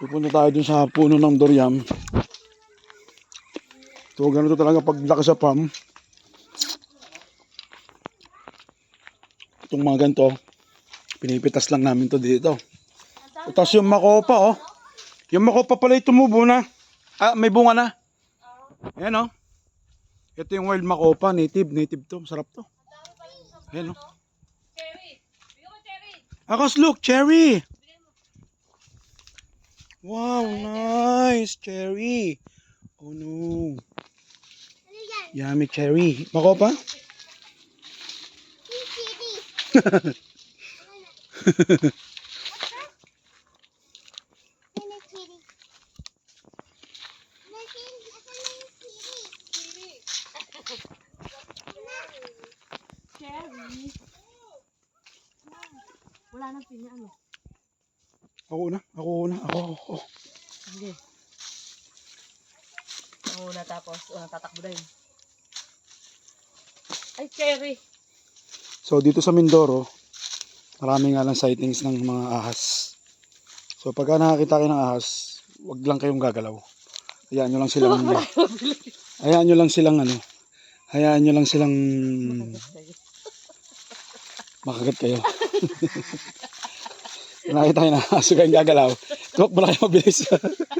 Pupunta tayo dun sa puno ng Dorian. So, ganito talaga pag laki sa farm. Itong mga ganito, pinipitas lang namin to dito. Tapos yung makopa, oh. Yung makopa pala yung tumubo na. Ah, may bunga na. Ayan, oh. Ito yung wild makopa, native, native to. Masarap to. Ayan, oh. Cherry! Akos, look, cherry. Wow, nice. Cherry. Oh no. Yummy cherry. Bako pa? Cherry! Wala nang pinya, ano? Ako na. Ako na. Ako, ako. Sige. Ang una tapos, unang tatakbo na yun. Ay, cherry! So, dito sa Mindoro, marami nga lang sightings ng mga ahas. So, pagka nakakita kayo ng ahas, wag lang kayong gagalaw. Hayaan nyo lang silang, hayaan nyo lang silang ano, hayaan nyo lang silang makagat kayo. Nakita kayo na aso kayong gagalaw. Tuwak mo na kayo mabilis.